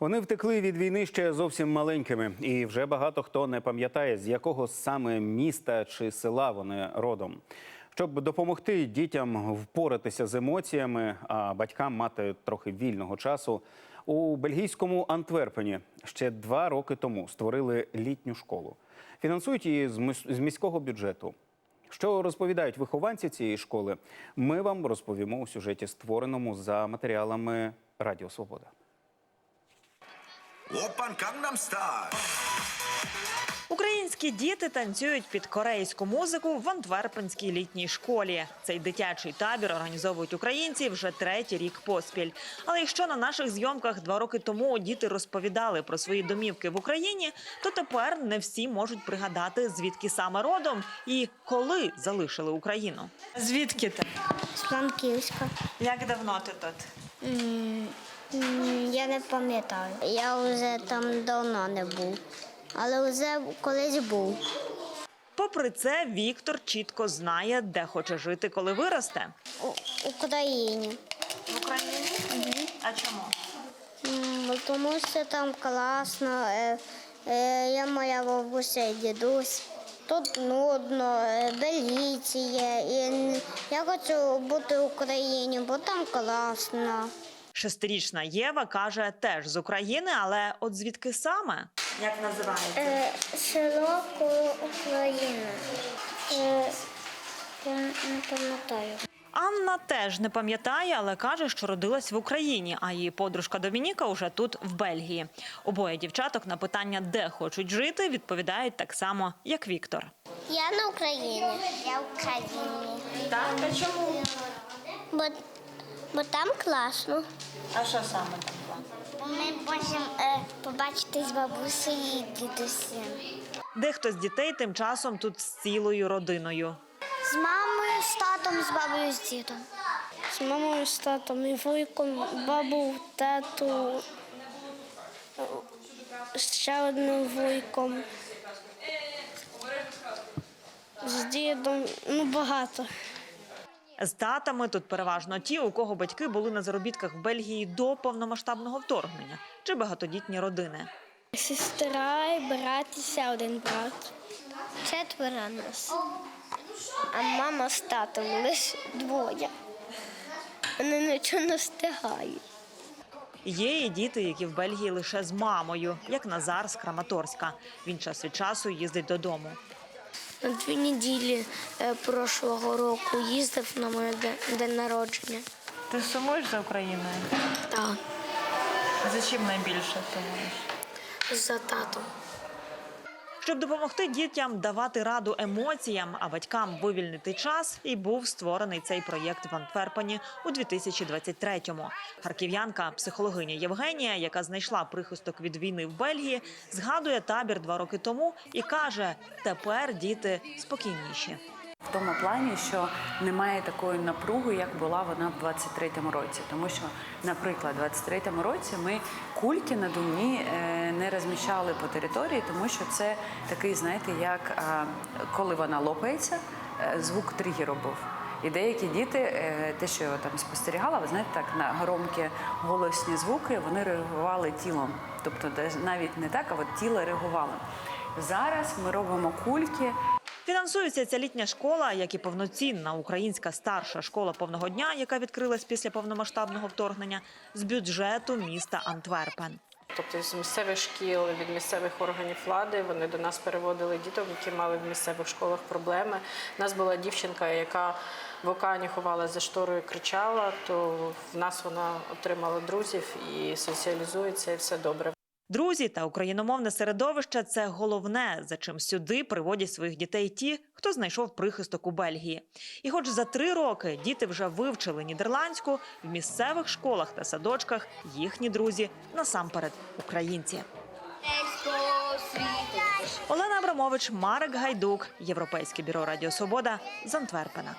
Вони втекли від війни ще зовсім маленькими, і вже багато хто не пам'ятає, з якого саме міста чи села вони родом. Щоб допомогти дітям впоратися з емоціями, а батькам мати трохи вільного часу, у бельгійському Антверпені ще два роки тому створили літню школу. Фінансують її з міського бюджету. Що розповідають вихованці цієї школи, ми вам розповімо у сюжеті, створеному за матеріалами Радіо Свобода. Oppan Gangnam Style. Українські діти танцюють під корейську музику в Антверпенській літній школі. Цей дитячий табір організовують українці вже третій рік поспіль. Але якщо на наших зйомках два роки тому діти розповідали про свої домівки в Україні, то тепер не всі можуть пригадати, звідки саме родом і коли залишили Україну. Звідки ти? З Франківська. Як давно ти тут? Я не пам'ятаю. Я вже там давно не був, але вже колись був. Попри це, Віктор чітко знає, де хоче жити, коли виросте. У Україні. В Україні? А чому? Тому що там класно. е, е, Я моя бабуся і дідусь. Тут нудно, е. І я хочу бути в Україні, бо там класно. Шестирічна Єва каже, теж з України, але от звідки саме? Як називається? Е, Село коло України. Е, Я не пам'ятаю. Анна теж не пам'ятає, але каже, що родилась в Україні, а її подружка Домініка уже тут, в Бельгії. Обоє дівчаток на питання, де хочуть жити, відповідають так само, як Віктор. Я на Україні. Я в Україні. Так, а чому? Бо, бо там класно. А що саме там? Ми можемо е, побачити з бабусею і дідусем. Дехто з дітей тим часом тут з цілою родиною. З мамою, з татом, з бабою, з дідом. З мамою, з татом, і вуйком, бабу, тату, ще одним вуйком. З дідом, ну багато. З татами тут переважно ті, у кого батьки були на заробітках в Бельгії до повномасштабного вторгнення чи багатодітні родини. Сестра і брат, і ще один брат. Четверо нас. А мама з татом лише двоє. Вони нічого не встигають. Є і діти, які в Бельгії лише з мамою, як Назар з Краматорська. Він час від часу їздить додому. На дві неділі е, прошлого року їздив на моє день народження. Ти сумуєш за Україною? Так, За чим найбільше сумуєш? за татом. Щоб допомогти дітям давати раду емоціям, а батькам вивільнити час, і був створений цей проєкт в Антверпені у 2023-му. Харків'янка, психологиня Євгенія, яка знайшла прихисток від війни в Бельгії, згадує табір два роки тому і каже: тепер діти спокійніші. Тому плані, що немає такої напруги, як була вона в 23-му році. Тому що, наприклад, в 23-му році ми кульки надувні е, не розміщали по території, тому що це такий, знаєте, як коли вона лопається, е, звук тригеру був. І деякі діти, е, те, що я там спостерігала, ви знаєте, так на громкі голосні звуки вони реагували тілом. Тобто, навіть не так, а от тіло реагувало. Зараз ми робимо кульки. Фінансується ця літня школа, як і повноцінна українська старша школа повного дня, яка відкрилась після повномасштабного вторгнення, з бюджету міста Антверпен. Тобто з місцевих шкіл, від місцевих органів влади вони до нас переводили діток, які мали в місцевих школах проблеми. У нас була дівчинка, яка в океані ховала за шторою, кричала. То в нас вона отримала друзів і соціалізується, і все добре. Друзі та україномовне середовище це головне, за чим сюди приводять своїх дітей ті, хто знайшов прихисток у Бельгії. І, хоч за три роки діти вже вивчили нідерландську, в місцевих школах та садочках їхні друзі насамперед українці. Олена Абрамович, Марек Гайдук, Європейське бюро Радіо Свобода з Антверпена.